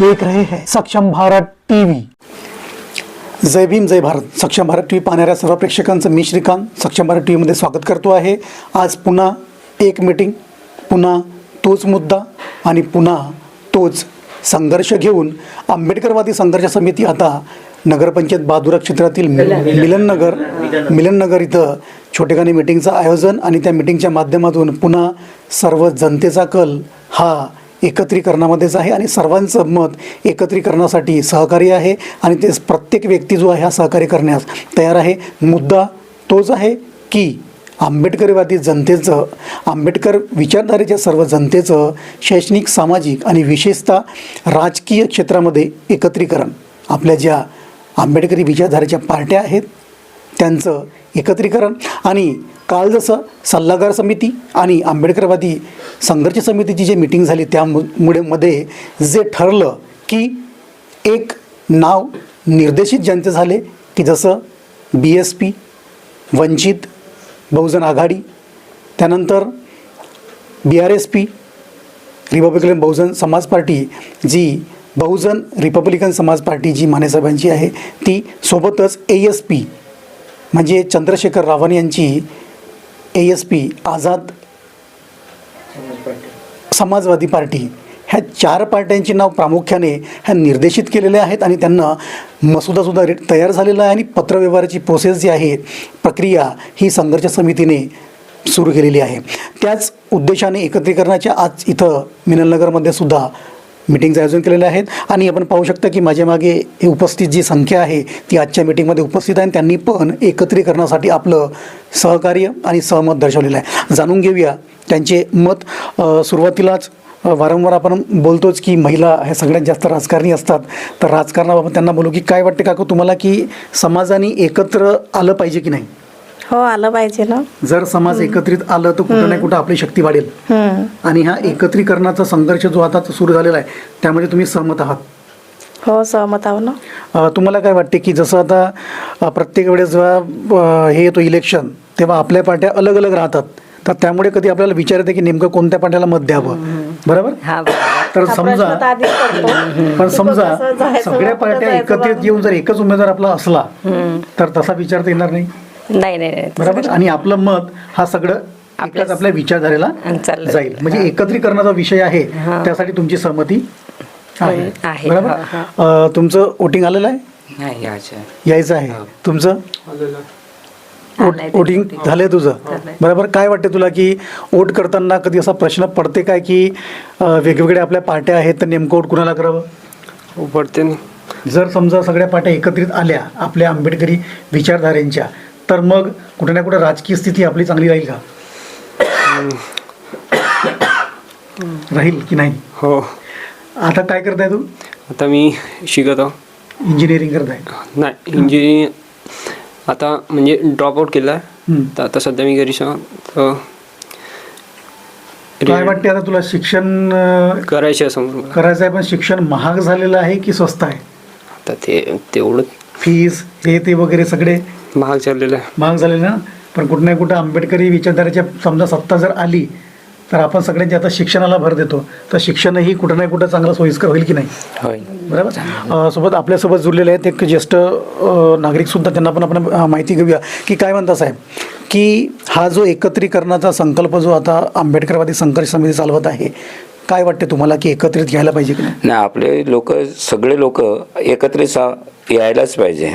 देख रहे हैं। सक्षम भारत टीवी। जय भीम जय भारत। सक्षम भारत टी व्ही पाहणाऱ्या सर्व प्रेक्षकांचं मी श्रीकांत. सक्षम भारत टी व्हीमध्ये स्वागत करतो आहे. आज पुन्हा एक मीटिंग पुन्हा तोच मुद्दा आणि पुन्हा तोच संघर्ष घेऊन आंबेडकरवादी संघर्ष समिती आता नगरपंचायत बहादुरा क्षेत्रातील मिलननगर मिलननगर इथं छोटेखानी मिटिंगचं आयोजन आणि त्या मिटिंगच्या माध्यमातून पुन्हा सर्व जनतेचा कल हा एकत्रीकरणामध्येच आहे आणि सर्वांचं मत एकत्रीकरणासाठी सहकार्य आहे आणि ते प्रत्येक व्यक्ती जो आहे हा सहकार्य करण्यास तयार आहे. मुद्दा तोच आहे की आंबेडकरवादी जनतेचं आंबेडकर विचारधारेच्या सर्व जनतेचं शैक्षणिक सामाजिक आणि विशेषतः राजकीय क्षेत्रामध्ये एकत्रीकरण. आपल्या ज्या आंबेडकरी विचारधारेच्या पार्ट्या आहेत त्यांचं एकत्रीकरण. आणि काल जसं सल्लागार समिती आणि आंबेडकरवादी संघर्ष समितीची जी मिटिंग झाली त्यामुळे मध्ये जे ठरलं की एक नाव निर्देशित ज्यांचे झाले की जसं बी एस पी वंचित बहुजन आघाडी त्यानंतर B R S P Republican Bahujan Samaj party जी बहुजन रिपब्लिकन समाज पार्टी जी मानेसाहेबांची आहे ती सोबतच ए एस पी म्हणजे चंद्रशेखर रावण यांची A S P Azad Samajwadi party ह्या चार पार्ट्यांची नाव प्रामुख्याने ह्या निर्देशित केलेले आहेत आणि त्यांना मसुदासुद्धा रे तयार झालेला आहे आणि पत्रव्यवहाराची प्रोसेस जी आहे प्रक्रिया ही संघर्ष समितीने सुरू केलेली आहे. त्याच उद्देशाने एकत्रीकरणाच्या आज इथं मिनलनगरमध्ये सुद्धा मिटिंगचं आयोजन केलेलं आहेत. आणि आपण पाहू शकता की माझ्या मागे हे उपस्थित जी संख्या आहे ती आजच्या मिटिंगमध्ये उपस्थित आहे. आणि त्यांनी पण एकत्रीकरणासाठी आपलं सहकार्य आणि सहमत दर्शवलेलं आहे. जाणून घेऊया त्यांचे मत. सुरुवातीलाच वारंवार आपण बोलतोच की महिला ह्या सगळ्यात जास्त राजकारणी असतात. तर राजकारणाबाबत त्यांना बोलू की काय वाटते काकू? तुम्हाला की समाजाने एकत्र आलं पाहिजे की नाही? हो आलं पाहिजे ना. जर समाज एकत्रित आलं तर कुठं नाही कुठं आपली शक्ती वाढेल. हम्म. आणि हा एकत्रीकरणाचा संघर्ष जो आता सुरू झालेला आहे त्यामध्ये तुम्ही सहमत आहात? हो सहमत आहो ना. अ, तुम्हाला काय वाटते की जसं आता अ, प्रत्येक वेळेस जेव्हा अ, हे येतो इलेक्शन तेव्हा आपल्या पार्ट्या अलग अलग राहतात. तर त्यामुळे कधी आपल्याला विचार येते की नेमकं कोणत्या पार्ट्याला मत द्यावं. बरोबर? हा तर हा समजा प्रश्न तर आधीच पडतो. पण समजा कसं जायचं, सगळ्या कुठं पार्ट्या जायचं एकत्रित बा? येऊन जर एकच उमेदवार आपला असला तर तसा विचार तर येणार नाही? नाही नाही नाही. बरोबर? आणि आपलं मत हा सगळं आपल्याच आपल्या विचारधारेला चाललं. जाईल. म्हणजे एकत्रीकरणाचा विषय आहे हा. त्यासाठी तुमची सहमती आहे. आहे, बरोबर? हा, तुमचं वोटिंग आलेलं आहे? यायचं आहे. तुमचं? आलंय ते वोटिंग झालंय तुझं? बरोबर? काय वाटते तुला की वोट करताना कधी असा प्रश्न पडते काय की वेगवेगळ्या आपल्या पार्ट्या आहेत तर नेमकं वोट कुणाला करावं? पडते ना. जर समजा सगळ्या पार्ट्या एकत्रित आल्या आपल्या आंबेडकरी विचारधारेंच्या तर मग कुठे ना कुठे राजकीय स्थिती आपली चांगली राहील का? राहील की नाही? हो. आता काय करताय तू? आता मी शिकत. आहो इंजिनिअरिंग करताय. नाही इंजिनिअरिंग आता म्हणजे ड्रॉपआउट केला आहे. तर आता सध्या मी घरी तर काय वाटते आता तुला शिक्षण करायचे आहे समोर. करायचं आहे पण शिक्षण महाग झालेलं आहे की स्वस्त आहे? आता ते तेवढं फीस हे ते वगैरे सगळे महाग चाललेलं आहे. महाग झाले ना? पण कुठं ना कुठं आंबेडकरी विचारधारेच्या समजा सत्ता जर आली तर आपण सगळ्यांचे आता शिक्षणाला भर देतो. तर शिक्षणही कुठं ना कुठं चांगलं सोयीस्कर होईल की नाही? होय. बरोबर? अ, सोबत आपल्यासोबत जुळलेले आहेत एक ज्येष्ठ अ, नागरिकसुद्धा त्यांना पण आपण अ, माहिती घेऊया. की काय म्हणता साहेब? की हा जो एकत्रीकरणाचा संकल्प जो आता आंबेडकरवादी संघर्ष समिती चालवत आहे काय वाटतं तुम्हाला की एकत्रित घ्यायला पाहिजे की नाही? नाही आपले लोक सगळे लोक एकत्रित सा यायलाच पाहिजे.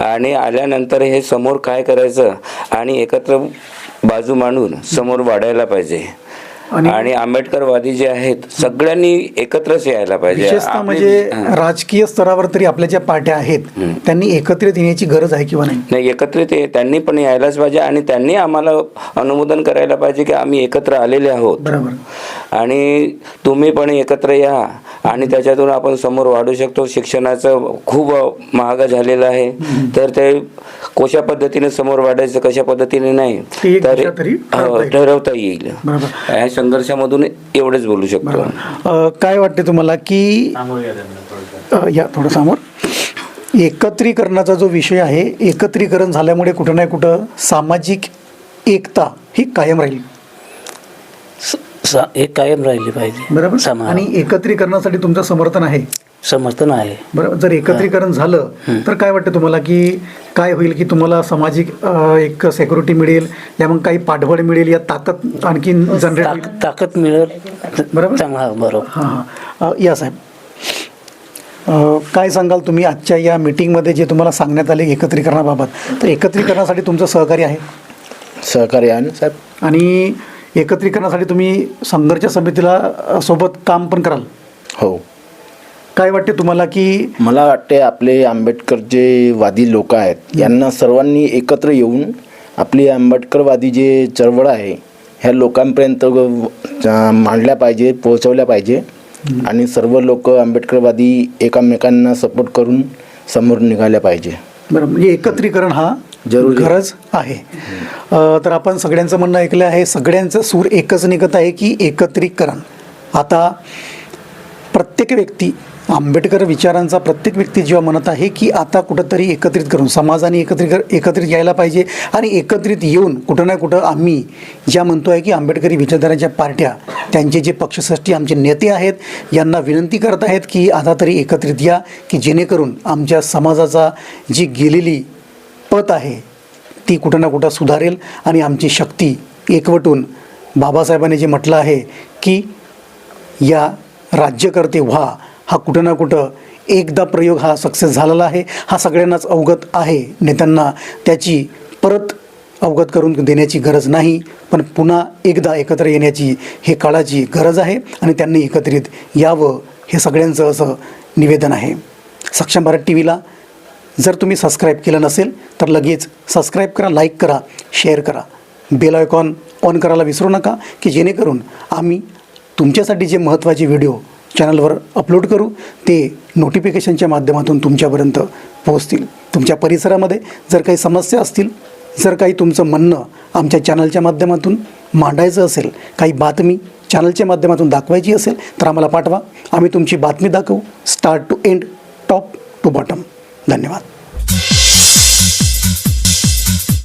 आणि आल्यानंतर हे समोर काय करायचं आणि एकत्र बाजू मांडून समोर वाढायला पाहिजे. आणि- आंबेडकरवादी जे आहेत सगळ्यांनी एकत्रच यायला पाहिजे. विशेषतः म्हणजे. राजकीय स्तरावर तरी आपल्या ज्या पार्ट्या आहेत त्यांनी एकत्रित येण्याची गरज आहे किंवा नाही? नाही एकत्रित त्यांनी पण यायलाच पाहिजे आणि त्यांनी आम्हाला अनुमोदन करायला पाहिजे की आम्ही एकत्र आलेले आहोत. बरोबर. आणि तुम्ही पण एकत्र या. आणि त्याच्यातून आपण समोर वाढू शकतो. शिक्षणाचं खूप महाग झालेलं आहे. तर ते कशा पद्धतीने समोर वाढायचं कशा पद्धतीने नाही तर ठरवता हो, येईल. या संघर्षामधून एवढेच बोलू शकतो. काय वाटते तुम्हाला की या थोडं समोर. एकत्रीकरणाचा जो विषय आहे एकत्रीकरण झाल्यामुळे कुठं ना कुठं सामाजिक एकता ही कायम राहील. स- हे कायम राहिली पाहिजे. बरोबर? समा आणि एकत्रीकरणासाठी तुमचं समर्थन आहे? समर्थन आहे. बरं जर एकत्रीकरण झालं तर काय वाटतं तुम्हाला की काय होईल की तुम्हाला सामाजिक अ, एक सेक्युरिटी मिळेल या मग काही पाठबळ मिळेल या ताकद आणखी जनरेट होईल? ताक- ताकद मिळेल. बरोबर? चांगला बरोबर. हां हां. अ, या साहेब. अ, काय सांगाल तुम्ही आजच्या या मीटिंगमध्ये जे तुम्हाला सांगण्यात आले एकत्रीकरणाबाबत? तर एकत्रीकरणासाठी तुमचं सहकार्य आहे? सहकार्य आहे ना साहेब? आणि एकत्रीकरणासाठी तुम्ही संघर्ष समितीला सोबत काम पण कराल. हो. काय वाटते तुम्हाला की मला वाटते आपले आंबेडकर जे वादी लोक आहेत यांना सर्वांनी एकत्र येऊन आपली आंबेडकरवादी जे चळवळ आहे ह्या लोकांपर्यंत मांडल्या पाहिजे पोहोचवल्या पाहिजे. आणि सर्व लोक आंबेडकरवादी एकामेकांना सपोर्ट करून समोर निघाल्या पाहिजे. बरं म्हणजे एकत्रीकरण हा जरूर. गरज आहे. तर आपण सगळ्यांचं म्हणणं ऐकलं आहे सगळ्यांचं सूर एकच निघत आहे की एकत्रीकरण. आता प्रत्येक व्यक्ती आंबेडकर विचारांचा प्रत्येक व्यक्ती जेव्हा म्हणत आहे की आता कुठंतरी एकत्रित करून समाजाने एकत्रित एकत्रित यायला पाहिजे आणि एकत्रित येऊन कुठं ना कुठं आम्ही ज्या म्हणतो आहे की आंबेडकरी विचारधाराच्या पार्ट्या त्यांचे जे पक्षश्रेष्ठी आमचे नेते आहेत यांना विनंती करत आहेत की आता तरी एकत्रित या की जेणेकरून आमच्या समाजाचा जी गेलेली पत आहे ती कुठं ना कुठं सुधारेल. आणि आमची शक्ती एकवटून बाबासाहेबांनी जे म्हटलं आहे की या राज्यकर्ते व्हा हा कुठं ना कुठं एकदा प्रयोग हा सक्सेस झालेला आहे हा सगळ्यांनाच अवगत आहे. नेत्यांना त्याची परत अवगत करून देण्याची गरज नाही पण पुन्हा एकदा एकत्र येण्याची हे काळाची गरज आहे आणि त्यांनी एकत्रित यावं हे सगळ्यांचं असं निवेदन आहे. सक्षम भारत टी व्हीला जर तुम्ही सबस्क्राईब केलं नसेल तर लगेच सबस्क्राईब करा लाईक करा शेअर करा. बेल आयकॉन ऑन करायला विसरू नका की जेणेकरून आम्ही तुमच्यासाठी जे महत्त्वाचे व्हिडिओ चॅनलवर अपलोड करू ते नोटिफिकेशनच्या माध्यमातून तुमच्यापर्यंत पोहोचतील. तुमच्या परिसरामध्ये जर काही समस्या असतील जर काही तुमचं म्हणणं आमच्या चॅनलच्या माध्यमातून मांडायचं असेल काही बातमी चॅनलच्या माध्यमातून दाखवायची असेल तर आम्हाला पाठवा. आम्ही तुमची बातमी दाखवू. Start to end top to bottom धन्यवाद.